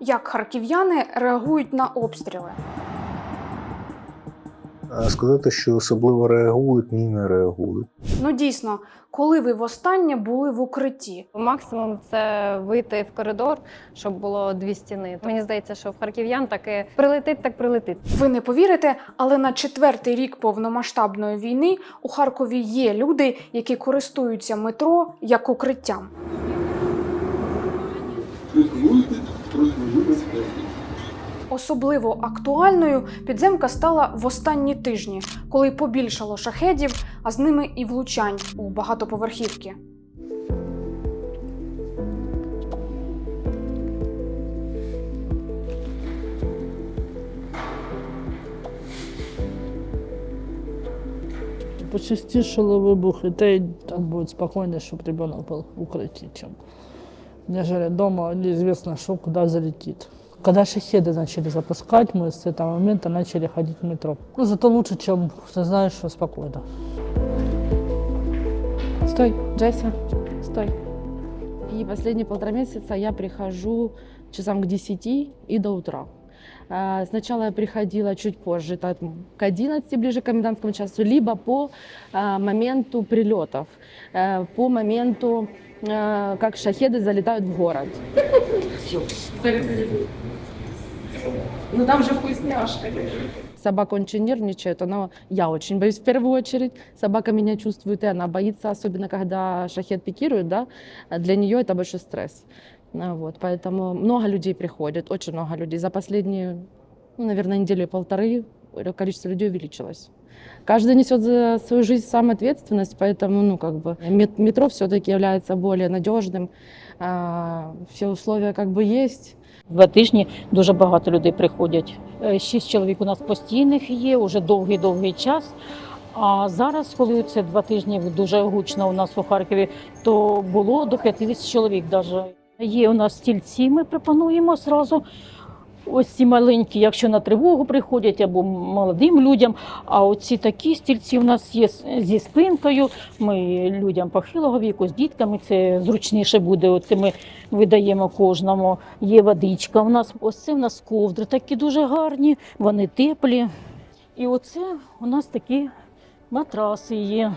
Як харків'яни реагують на обстріли? Сказати, що особливо реагують, ні, не реагують. Ну дійсно, коли ви востаннє були в укритті? Максимум це вийти в коридор, щоб було дві стіни. Мені здається, що в харків'ян таке прилетить, так прилетить. Ви не повірите, але на четвертий рік повномасштабної війни у Харкові є люди, які користуються метро як укриттям. Особливо актуальною підземка стала в останні тижні, коли побільшало шахедів, а з ними і влучань у багатоповерхівки. Почастішили вибухи, та й так буде спокійно, щоб ребенок був укритті, чим нежели дома неизвестно, что куда залетит. Когда шахеды начали запускать, мы с этого момента начали ходить в метро. Ну, зато лучше, чем ты знаешь, что спокойно. Стой, Джесси, стой. И последние полтора месяца я прихожу часам к 10 и до утра. А, Сначала я приходила чуть позже, так, к 11, ближе к комендантскому часу, либо по а, моменту прилетов, э, по моменту, э, как шахеды залетают в город. Ну там же вкусняшка. Собака очень нервничает, она, я очень боюсь в первую очередь. Собака меня чувствует, и она боится, особенно когда шахет пикирует, да, для нее это большой стресс. А, Вот, поэтому много людей приходит, очень много людей. За последние, ну, наверное, недели полторы количество людей увеличилось. Каждый несет за свою жизнь сам ответственность, поэтому, ну, как бы, мет- метро все-таки является более надежным. А, Все условия как бы есть. Два тижні дуже багато людей приходять. Е, Шість чоловік у нас постійних є, уже довгий-довгий час. А зараз, коли це два тижні дуже гучно у нас у Харкові, то було до 50 чоловік. Даже. Є у нас стільці, ми пропонуємо зразу. Ось ці маленькі, якщо на тривогу приходять або молодим людям. А оці такі стільці у нас є зі спинкою. Ми людям похилого віку з дітками. Це зручніше буде. Оце ми видаємо кожному. Є водичка. У нас ось це у нас ковдри такі дуже гарні, вони теплі. І оце у нас такі матраси є.